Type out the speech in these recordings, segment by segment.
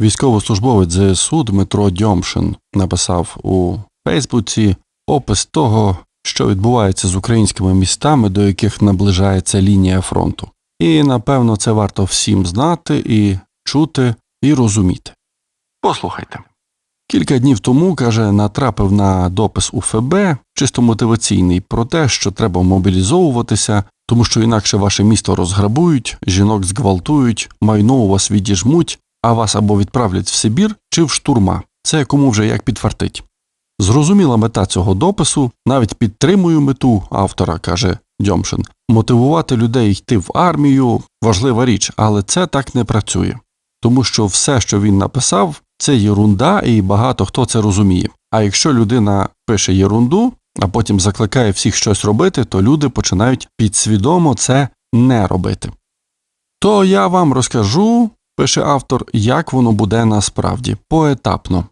Військовослужбовець ЗСУ Дмитро Дьомшин написав у Фейсбуці опис того, що відбувається з українськими містами, до яких наближається лінія фронту. І напевно це варто всім знати і чути і розуміти. Послухайте. Кілька днів тому, каже, натрапив на допис у ФБ, чисто мотиваційний, про те, що треба мобілізовуватися, тому що інакше ваше місто розграбують, жінок зґвалтують, майно у вас відіжмуть, а вас або відправлять в Сибір чи в штурма. Це кому вже як підфартить. Зрозуміла мета цього допису, навіть підтримую мету автора, каже Дьомшин. Мотивувати людей йти в армію важлива річ, але це так не працює. Тому що все, що він написав, це єрунда, і багато хто це розуміє. А якщо людина пише єрунду, а потім закликає всіх щось робити, то люди починають підсвідомо це не робити. То я вам розкажу, пише автор, як воно буде насправді поетапно.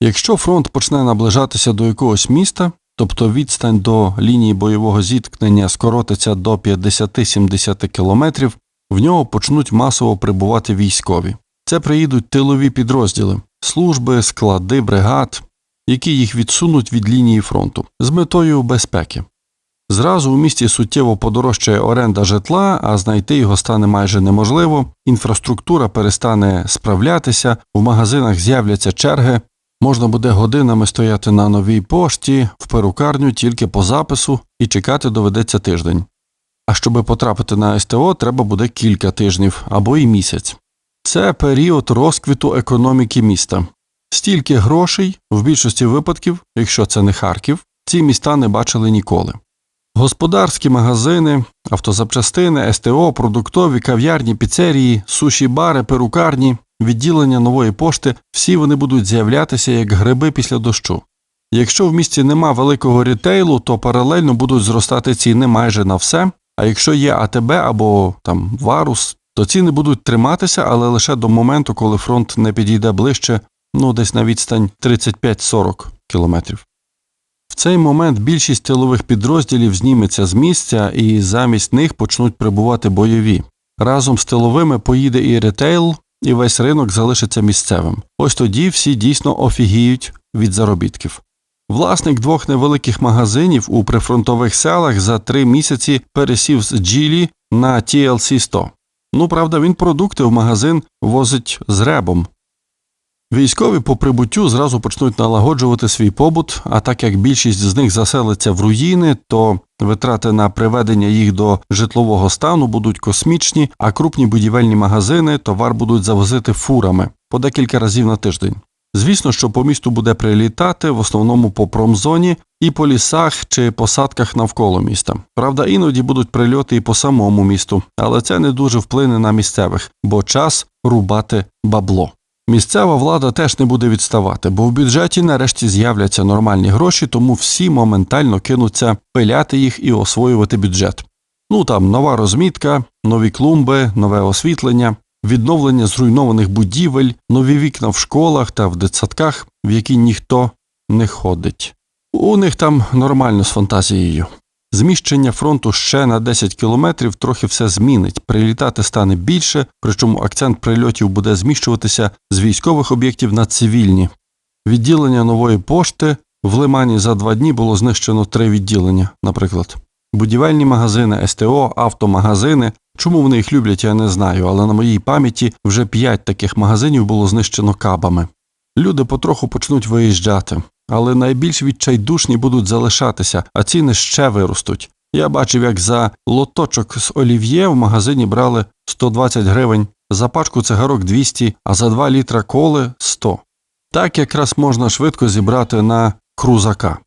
Якщо фронт почне наближатися до якогось міста, тобто відстань до лінії бойового зіткнення скоротиться до 50-70 кілометрів, в нього почнуть масово прибувати військові. Це приїдуть тилові підрозділи, служби, склади, бригад, які їх відсунуть від лінії фронту з метою безпеки. Зразу у місті суттєво подорожчає оренда житла, а знайти його стане майже неможливо, інфраструктура перестане справлятися, в магазинах з'являться черги, можна буде годинами стояти на новій пошті, в перукарню тільки по запису і чекати доведеться тиждень. А щоби потрапити на СТО, треба буде кілька тижнів або й місяць. Це період розквіту економіки міста. Стільки грошей, в більшості випадків, якщо це не Харків, ці міста не бачили ніколи. Господарські магазини, автозапчастини, СТО, продуктові, кав'ярні, піцерії, суші бари, перукарні, відділення нової пошти всі вони будуть з'являтися як гриби після дощу. Якщо в місті нема великого рітейлу, то паралельно будуть зростати ціни майже на все, а якщо є АТБ або там Варус, то ціни будуть триматися, але лише до моменту, коли фронт не підійде ближче, ну десь на відстань 35-40 кілометрів. Цей момент більшість тилових підрозділів зніметься з місця і замість них почнуть прибувати бойові. Разом з тиловими поїде і ретейл, і весь ринок залишиться місцевим. Ось тоді всі дійсно офігіють від заробітків. Власник двох невеликих магазинів у прифронтових селах за три місяці пересів з Джілі на TLC 100. Ну, правда, він продукти в магазин возить з ребом. Військові по прибуттю зразу почнуть налагоджувати свій побут, а так як більшість з них заселиться в руїни, то витрати на приведення їх до житлового стану будуть космічні, а крупні будівельні магазини товар будуть завозити фурами по декілька разів на тиждень. Звісно, що по місту буде прилітати в основному по промзоні і по лісах чи посадках навколо міста. Правда, іноді будуть прильоти і по самому місту, але це не дуже вплине на місцевих, бо час рубати бабло. Місцева влада теж не буде відставати, бо в бюджеті нарешті з'являться нормальні гроші, тому всі моментально кинуться пиляти їх і освоювати бюджет. Ну там нова розмітка, нові клумби, нове освітлення, відновлення зруйнованих будівель, нові вікна в школах та в дитсадках, в які ніхто не ходить. У них там нормально з фантазією. Зміщення фронту ще на 10 кілометрів трохи все змінить. Прилітати стане більше, причому акцент прильотів буде зміщуватися з військових об'єктів на цивільні. Відділення нової пошти в Лимані за два дні було знищено три відділення, наприклад. Будівельні магазини, СТО, автомагазини. Чому вони їх люблять, я не знаю, але на моїй пам'яті вже п'ять таких магазинів було знищено кабами. Люди потроху почнуть виїжджати, але найбільш відчайдушні будуть залишатися, а ціни ще виростуть. Я бачив, як за лоточок з олів'є в магазині брали 120 гривень, за пачку цигарок 200, а за 2 літра коли 100. Так якраз можна швидко зібрати на крузака.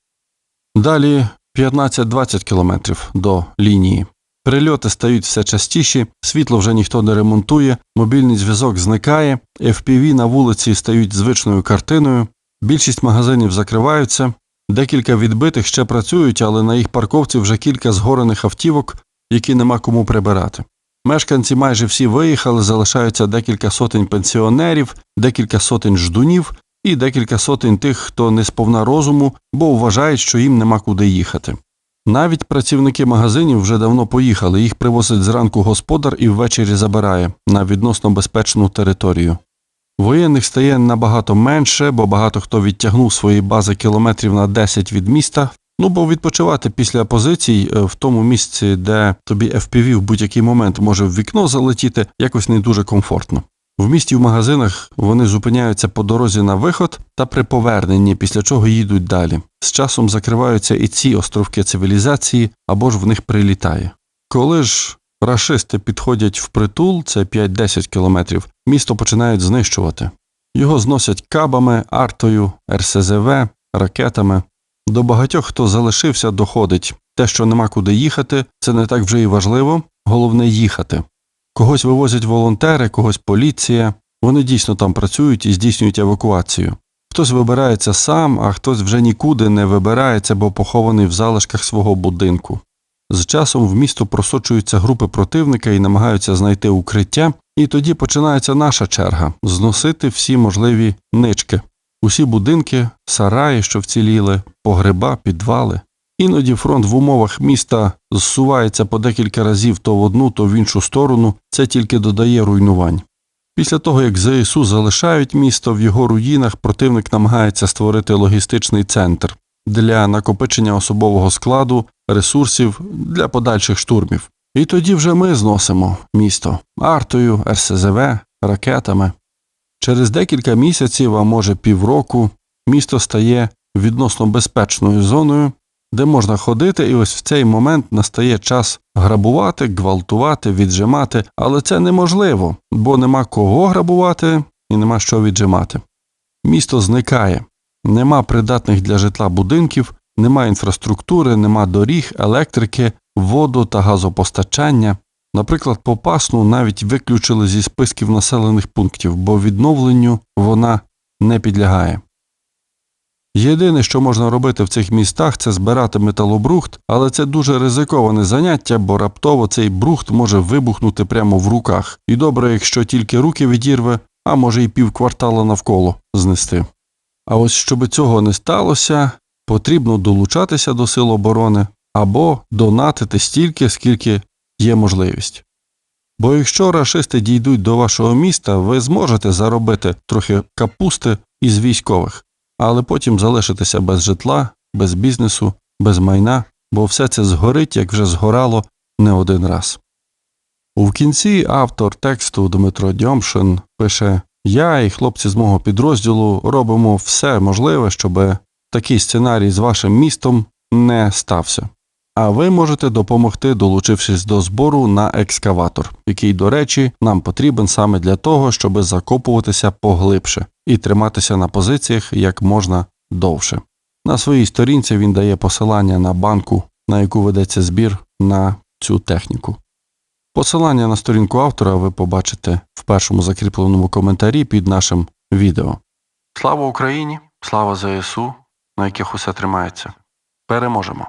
Далі 15-20 кілометрів до лінії. Прильоти стають все частіші, світло вже ніхто не ремонтує, мобільний зв'язок зникає, FPV на вулиці стають звичною картиною, більшість магазинів закриваються, декілька відбитих ще працюють, але на їх парковці вже кілька згорених автівок, які нема кому прибирати. Мешканці майже всі виїхали, залишаються декілька сотень пенсіонерів, декілька сотень ждунів і декілька сотень тих, хто не сповна розуму, бо вважають, що їм нема куди їхати. Навіть працівники магазинів вже давно поїхали, їх привозить зранку господар і ввечері забирає на відносно безпечну територію. Воєнних стає набагато менше, бо багато хто відтягнув свої бази кілометрів на 10 від міста. Ну, бо відпочивати після позицій е, в тому місці, де тобі FPV в будь-який момент може в вікно залетіти, якось не дуже комфортно. В місті в магазинах вони зупиняються по дорозі на виход та при поверненні, після чого їдуть далі. З часом закриваються і ці островки цивілізації або ж в них прилітає. Коли ж рашисти підходять в притул, це 5-10 кілометрів, місто починають знищувати. Його зносять кабами, артою, РСЗВ, ракетами. До багатьох, хто залишився, доходить. Те, що нема куди їхати, це не так вже і важливо, головне їхати. Когось вивозять волонтери, когось поліція. Вони дійсно там працюють і здійснюють евакуацію. Хтось вибирається сам, а хтось вже нікуди не вибирається, бо похований в залишках свого будинку. З часом в місто просочуються групи противника і намагаються знайти укриття, і тоді починається наша черга зносити всі можливі нички, усі будинки, сараї, що вціліли, погреба, підвали. Іноді фронт в умовах міста зсувається по декілька разів то в одну, то в іншу сторону, це тільки додає руйнувань. Після того, як ЗСУ залишають місто, в його руїнах противник намагається створити логістичний центр для накопичення особового складу, ресурсів для подальших штурмів. І тоді вже ми зносимо місто артою, РСЗВ, ракетами. Через декілька місяців, а може півроку, місто стає відносно безпечною зоною, де можна ходити, і ось в цей момент настає час грабувати, гвалтувати, віджимати, але це неможливо, бо нема кого грабувати і нема що віджимати. Місто зникає, нема придатних для житла будинків, нема інфраструктури, нема доріг, електрики, воду та газопостачання. Наприклад, Попасну навіть виключили зі списків населених пунктів, бо відновленню вона не підлягає. Єдине, що можна робити в цих містах, це збирати металобрухт, але це дуже ризиковане заняття, бо раптово цей брухт може вибухнути прямо в руках. І добре, якщо тільки руки відірве, а може й півквартала навколо знести. А ось щоб цього не сталося, потрібно долучатися до сил оборони або донатити стільки, скільки є можливість. Бо якщо рашисти дійдуть до вашого міста, ви зможете заробити трохи капусти із військових але потім залишитися без житла, без бізнесу, без майна, бо все це згорить, як вже згорало не один раз. У кінці автор тексту Дмитро Дьомшин пише Я і хлопці з мого підрозділу робимо все можливе, щоб такий сценарій з вашим містом не стався. А ви можете допомогти, долучившись до збору на екскаватор, який, до речі, нам потрібен саме для того, щоб закопуватися поглибше і триматися на позиціях як можна довше. На своїй сторінці він дає посилання на банку, на яку ведеться збір на цю техніку. Посилання на сторінку автора ви побачите в першому закріпленому коментарі під нашим відео. Слава Україні! Слава ЗСУ, на яких усе тримається. Переможемо!